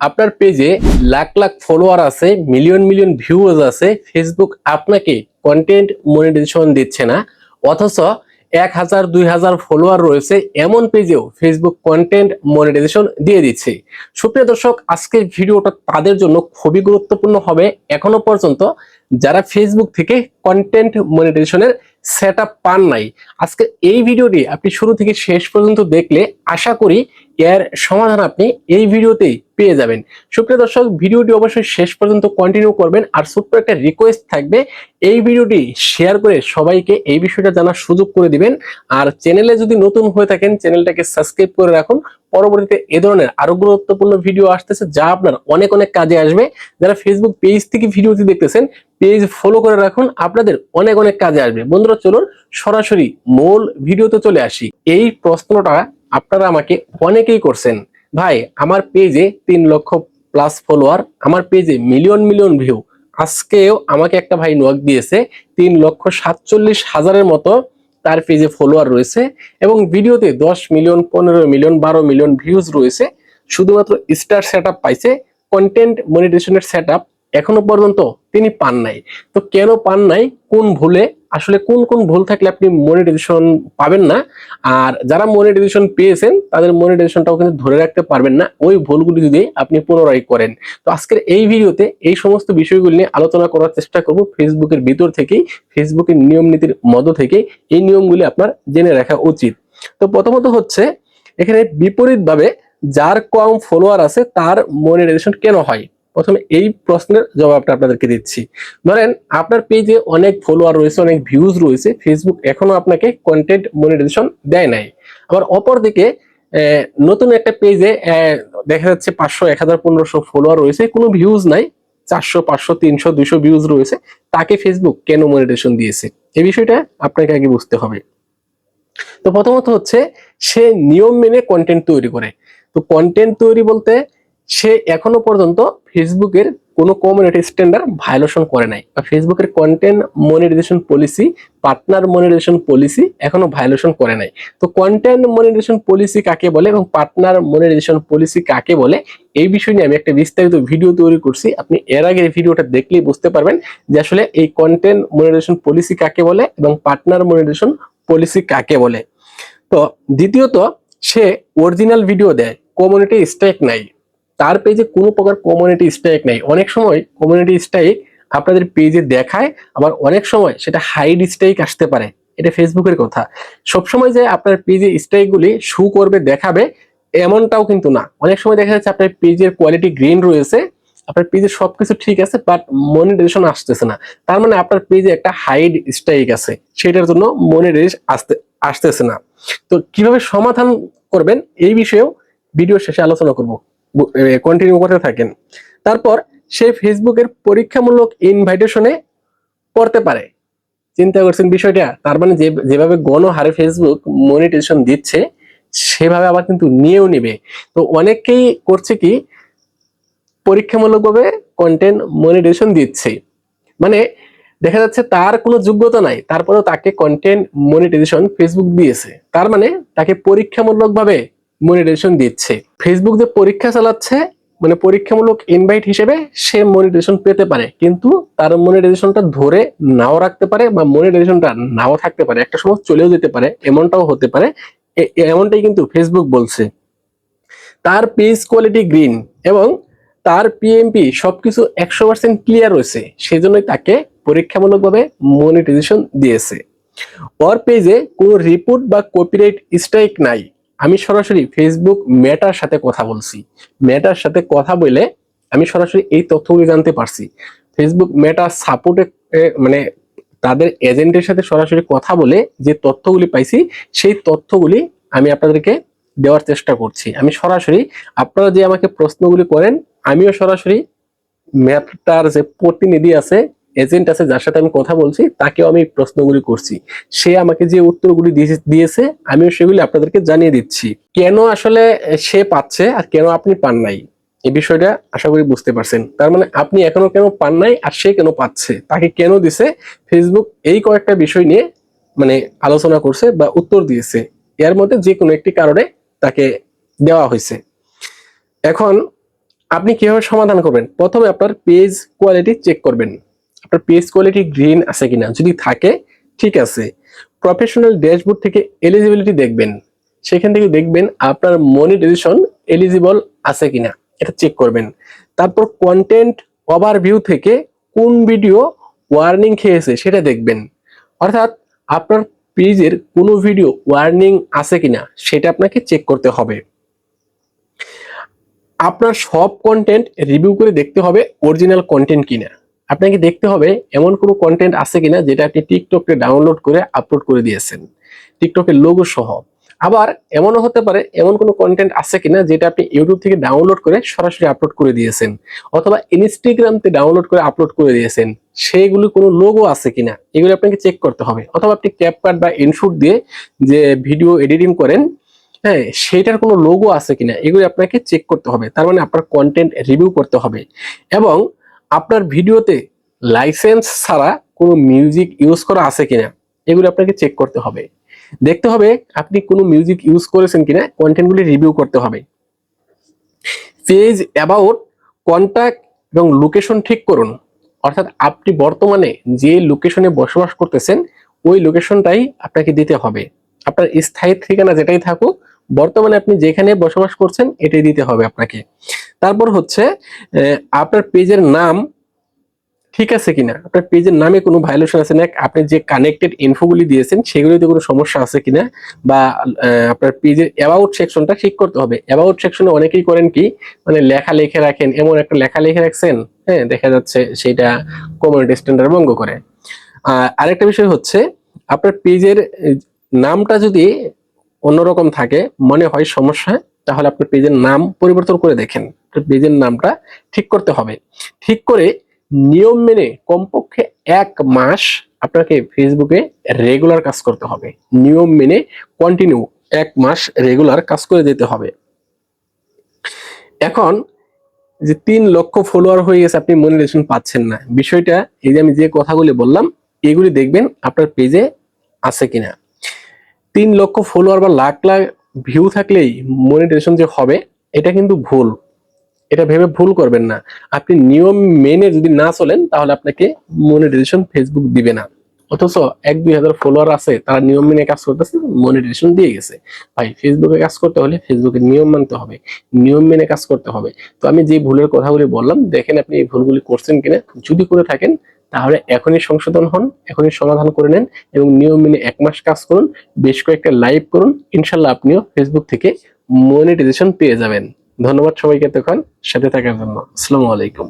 আপনার পেজে লাখ লাখ ফলোয়ার আছে মিলিয়ন মিলিয়ন ভিউজ আছে ফেসবুক আপনাকে কন্টেন্ট মনিটাইজেশন দিচ্ছে না, অথচ এক হাজার, দুই হাজার ফলোয়ার রয়েছে, এমন পেজেও ফেসবুক কন্টেন্ট মনিটাইজেশন দিয়ে দিচ্ছে। সুপ্রিয় দর্শক, আজকের ভিডিওটা তাদের জন্য খুবই গুরুত্বপূর্ণ হবে। এখনও পর্যন্ত যারা ফেসবুক থেকে কন্টেন্ট মনিটাইজেশনের সেট পান নাই, আজকে এই ভিডিওটি আপনি শুরু থেকে শেষ পর্যন্ত দেখলে আশা করি এর সমাধান আপনি এই ভিডিওতেই পেয়ে যাবেন। সুপ্রিয় দর্শক, ভিডিওটি অবশ্যই শেষ পর্যন্ত কন্টিনিউ করবেন আর ছোট্ট একটা রিকোয়েস্ট থাকবে, এই ভিডিওটি শেয়ার করে সবাইকে এই বিষয়টা জানার সুযোগ করে দিবেন। আর চ্যানেলে যদি নতুন হয়ে থাকেন চ্যানেলটাকে সাবস্ক্রাইব করে রাখুন। পরবর্তীতে এ ধরনের আরও গুরুত্বপূর্ণ ভিডিও আসতেছে, যা আপনার অনেক অনেক কাজে আসবে। যারা ফেসবুক পেজ থেকে ভিডিওটি দেখতেছেন পেজ ফলো করে রাখুন, আপনাদের অনেক অনেক কাজে আসবে। বন্ধুরা, চলুন সরাসরি মূল ভিডিওতে চলে আসি। এই প্রশ্নটা আপনারা আমাকে অনেকেই করছেন। ভাই, আমার পেজে তিন লক্ষ প্লাস ফলোয়ার আমার পেজে মিলিয়ন মিলিয়ন ভিউ আজকেও আমাকে একটা ভাই নোয়াক দিয়েছে, তিন লক্ষ সাতচল্লিশ হাজারের মতো তার পেজে ফলোয়ার রয়েছে এবং ভিডিওতে দশ মিলিয়ন পনেরো মিলিয়ন বারো মিলিয়ন ভিউজ রয়েছে। শুধুমাত্র স্টার সেট পাইছে কন্টেন্ট মনিটেশনের সেট এখনও পর্যন্ত তিনি পান নাই। তো কেন পান নাই? কোন ভুলে? আসলে কোন কোন ভুল থাকলে আপনি মনিটাইজেশন পাবেন না। আর যারা মনিটাইজেশন পেয়েছেন, তাদের মনিটাইজেশনটাও কিন্তু ধরে রাখতে পারবেন না। ওই ভুলগুলি যদি আপনি পুনরায় করেন। তো আজকের এই ভিডিওতে এই সমস্ত বিষয়গুলি নিয়ে আলোচনা করার চেষ্টা করব ফেসবুকের ভিতর থেকেই ফেসবুকের নিয়ম নীতির মধ্য থেকে এই নিয়মগুলি আপনার জেনে রাখা উচিত। তো প্রথমত হচ্ছে, এখানে বিপরীতভাবে যার কম ফলোয়ার আছে, তার মনিটাইজেশন কেন হয়? প্রথমে এই প্রশ্নের জবাবটা আপনাদেরকে দিচ্ছি। ধরেন, আপনার পেজে অনেক ফলোয়ার রয়েছে, অনেক ভিউজ রয়েছে ফেসবুক এখনও আপনাকে কন্টেন্ট মনিটাইজেশন দেয় নাই। আবার অপরদিকে নতুন একটা পেজে দেখা যাচ্ছে পাঁচশো, এক হাজার, পনেরোশো ফলোয়ার রয়েছে, কোনো ভিউজ নাই, চারশো, পাঁচশো, তিনশো, দুইশো ভিউজ রয়েছে, তাকে ফেসবুক কেন মনিটাইজেশন দিয়েছে? এই বিষয়টা আপনাকে আগে বুঝতে হবে। তো প্রথমত হচ্ছে, সে নিয়ম মেনে কন্টেন্ট তৈরি করে। তো কন্টেন্ট তৈরি বলতে সে এখনও পর্যন্ত ফেসবুকের কোনো কমিউনিটি স্ট্যান্ডার্ড ভায়োলেশন করে নাই। বা ফেসবুকের content monetization policy partner monetization policy এখনও ভায়োলেশন করে নাই। তো কন্টেন্ট মনিটাইজেশন পলিসি কাকে বলে এবং পার্টনার মনিটাইজেশন পলিসি কাকে বলে, এই বিষয় নিয়ে আমি একটা বিস্তারিত ভিডিও তৈরি করছি। আপনি এর আগে ভিডিওটা দেখলেই বুঝতে পারবেন যে আসলে এই কন্টেন্ট মনিটাইজেশন পলিসি কাকে বলে এবং পার্টনার মনিটাইজেশন পলিসি কাকে বলে। তো দ্বিতীয়ত, সে অরিজিনাল ভিডিও দেয়। কমিউনিটি স্ট্রাইক নাই। তার পেজে কোনো প্রকার কমিউনিটি স্ট্রাইক নাই। অনেক সময় কমিউনিটি স্ট্রাইক আপনাদের পেজে দেখায়, আবার অনেক সময় সেটা হাইড স্ট্রাইক আসতে পারে। এটা ফেসবুকের কথা। সবসময় যে আপনার পেজে স্ট্রাইক গুলি শু করবে, দেখাবে, এমনটাও কিন্তু না। অনেক সময় দেখা যাচ্ছে আপনার পেজের কোয়ালিটি গ্রিন রয়েছে, আপনার পেজে সবকিছু ঠিক আছে বাট মনিটাইজেশন আসতেছে না। তার মানে আপনার পেজে একটা হাইড স্ট্রাইক আছে। সেটার জন্য মনিটাইজেশন আসতে, আসতেছে না। তো কীভাবে সমাধান করবেন, এই বিষয়েও ভিডিও শেষে আলোচনা করব। কন্টিনিউ করতে থাকেন। তারপর সে ফেসবুকের পরীক্ষামূলক ইনভাইটেশনে পড়তে পারে। চিন্তা করছেন বিষয়টা? তার মানে যে, যেভাবে গণহারে ফেসবুক মনিটাইজেশন দিচ্ছে, সেভাবে আবার কিন্তু নিয়েও নেবে। তো অনেকেই করছে কি, পরীক্ষামূলকভাবে কন্টেন্ট মনিটাইজেশন দিচ্ছে। মানে দেখা যাচ্ছে তার কোনো যোগ্যতা নাই, তারপরেও তাকে কন্টেন্ট মনিটাইজেশন ফেসবুক দিয়েছে। তার মানে তাকে পরীক্ষামূলকভাবে মনিটাইজেশন দিচ্ছে। ফেসবুক যে পরীক্ষা চালাচ্ছে মানে পরীক্ষামূলক ইনভাইট হিসেবে সে মনিটাইজেশন পেতে পারে, কিন্তু তার মনিটাইজেশনটা ধরে নাও রাখতে পারে বা মনিটাইজেশনটা নাও থাকতে পারে, একটা সময় চলেও যেতে পারে, এমনটাও হতে পারে। এমনটাই কিন্তু ফেসবুক বলছে। তার পেজ কোয়ালিটি গ্রিন এবং তার পিএমপি সবকিছু একশো পার্সেন্ট ক্লিয়ার রয়েছে, সেজন্যই তাকে পরীক্ষামূলকভাবে মনিটাইজেশন দিয়েছে। ওর পেজে কোনো রিপোর্ট বা কপিরাইট স্ট্রাইক নাই। আমি সরাসরি ফেসবুক মেটার সাথে কথা বলছি। মেটার সাথে কথা বলে আমি সরাসরি এই তথ্যগুলি জানতে পারছি। ফেসবুক মেটা সাপোর্টে মানে তাদের এজেন্টের সাথে সরাসরি কথা বলে যে তথ্যগুলি পাইছি, সেই তথ্যগুলি আমি আপনাদেরকে দেওয়ার চেষ্টা করছি। আমি সরাসরি, আপনারা যে আমাকে প্রশ্নগুলি করেন, আমিও সরাসরি ম্যাপটার যে প্রতিনিধি আছে এজেন্ট আছে যার সাথে আমি কথা বলছি, তাকেও আমি প্রশ্নগুলি করছি। সে আমাকে যে উত্তরগুলি দিয়েছে আমিও সেগুলি আপনাদেরকে জানিয়ে দিচ্ছি। কেন আসলে সে পাচ্ছে আর কেন আপনি পান নাই? এই বিষয়টা আশা করি বুঝতে পারছেন। তার মানে আপনি এখনও কেন পান নাই আর সে কেন পাচ্ছে? তাকে কেন দিছে? ফেসবুক এই কয়েকটা বিষয় নিয়ে মানে আলোচনা করছে বা উত্তর দিয়েছে। এর মধ্যে যে কোনো একটি কারণে তাকে দেওয়া হয়েছে। এখন আপনি কীভাবে সমাধান করবেন? প্রথমে আপনার পেজ কোয়ালিটি চেক করবেন। আপনার পেজ কোয়ালিটি গ্রিন আছে কিনা? যদি থাকে, ঠিক আছে। প্রফেশনাল ড্যাশবোর্ড থেকে এলিজিবিলিটি দেখবেন। সেখান থেকে দেখবেন আপনার মনিটাইজেশন এলিজিবল আছে কিনা। এটা চেক করবেন। তারপর কন্টেন্ট ওভারভিউ থেকে কোন ভিডিও ওয়ার্নিং খেয়েছে সেটা দেখবেন। অর্থাৎ আপনার পেজের কোনো ভিডিও ওয়ার্নিং আছে কিনা, সেটা আপনাকে চেক করতে হবে। আপনার সব কন্টেন্ট রিভিউ করে দেখতে হবে অরিজিনাল কন্টেন্ট কিনা। আপনাকে দেখতে হবে এমন কোনো কন্টেন্ট আছে কিনা যেটা আপনি টিকটকে ডাউনলোড করে আপলোড করে দিয়েছেন। টিকটকের লোগো সহ। আবার এমনও হতে পারে এমন কোনো কন্টেন্ট আছে কিনা যেটা আপনি ইউটিউব থেকে ডাউনলোড করে সরাসরি আপলোড করে দিয়েছেন অথবা ইনস্টাগ্রামতে ডাউনলোড করে আপলোড করে দিয়েছেন। সেইগুলি কোনো লোগো আছে কিনা এগুলো আপনাকে চেক করতে হবে। অথবা আপনি ক্যাপকাট বা ইনশুট দিয়ে যে ভিডিও এডিটিং করেন হ্যাঁ সেটার কোনো লোগো আছে কিনা এগুলো আপনাকে চেক করতে হবে। তার মানে আপনার কন্টেন্ট রিভিউ করতে হবে। এবং আপনার ভিডিওতে লাইসেন্স ছাড়া কোনো মিউজিক ইউজ করা আছে কিনা, এগুলো আপনাকে চেক করতে হবে। দেখতে হবে আপনি কোনো মিউজিক ইউজ করেছেন কিনা কন্টেন্টগুলি রিভিউ করতে হবে। পেজ অ্যাবাউট কন্ট্যাক্ট এবং লোকেশন ঠিক করুন। অর্থাৎ আপনি বর্তমানে যে লোকেশনে বসবাস করতেছেন, ওই লোকেশনটাই আপনাকে দিতে হবে। আপনার স্থায়ী ঠিকানা যেটাই থাকুক বর্তমানে আপনি যেখানে বসবাস করছেন, এটাই দিতে হবে আপনাকে। তারপর হচ্ছে আপনার পেজের নাম ঠিক আছে কিনা? আপনার পেজের নামে কোনো ভায়োলেশন আছে না? আপনি যে কানেক্টেড ইনফোগুলি দিয়েছেন, সেগুলিতে কোনো সমস্যা আছে কিনা? বা আপনার পেজের অ্যাবাউট সেকশনটা ঠিক করতে হবে। অ্যাবাউট সেকশনে অনেকেই করেন কি? মানে লেখা লিখে রাখেন। এমন একটা লেখা লিখে রাখছেন হ্যাঁ দেখা যাচ্ছে সেটা কমিউনিটি স্ট্যান্ডার্ড ভঙ্গ করে। আরেকটা বিষয় হচ্ছে, আপনার পেজের নামটা যদি অন্যরকম থাকে, মনে হয় সমস্যা, তাহলে আপনার পেজের নাম পরিবর্তন করে দেখেন। পেজের নামটা ঠিক করতে হবে। ঠিক করে নিয়ম মেনে কমপক্ষে এক মাস আপনাকে ফেসবুকে রেগুলার কাজ করতে হবে। নিয়ম মেনে কন্টিনিউ এক মাস রেগুলার কাজ করে যেতে হবে। এখন যে তিন লক্ষ ফলোয়ার হয়ে গেছে, আপনি মনিটাইজেশন পাচ্ছেন না। বিষয়টা এই যে আমি যে কথাগুলি বললাম, এগুলি দেখবেন আপনার পেজে আছে কিনা। তিন লক্ষ ফলোয়ার বা লাখ লাখ ভিউ থাকলেই মনিটাইজেশন যে হবে, এটা কিন্তু ভুল। এটা ভেবে ভুল করবেন না। আপনি নিয়ম মেনে যদি না চলেন, তাহলে আপনাকে মনিটাইজেশন ফেসবুক দিবে না। অথচ এক, দুই হাজার ফলোয়ার আছে, তারা নিয়ম মেনে কাজ করতেছে মনিটাইজেশন দিয়ে গেছে। ভাই ফেসবুকে কাজ করতে হলে ফেসবুকের নিয়ম মানতে হবে। নিয়ম মেনে কাজ করতে হবে। তো আমি যে ভুলের কথাগুলি বললাম, দেখেন আপনি এই ভুলগুলি করছেন কিনা। যদি করে থাকেন তাহলে এখনই সংশোধন হন, এখনই সমাধান করে নেন এবং নিয়ম মেনে এক মাস কাজ করুন, বেশ কয়েকটা লাইভ করুন, ইনশাল্লাহ আপনিও ফেসবুক থেকে মনিটাইজেশন পেয়ে যাবেন। ধন্যবাদ সবাইকে তখন সাথে থাকার জন্য। আসসালামু আলাইকুম।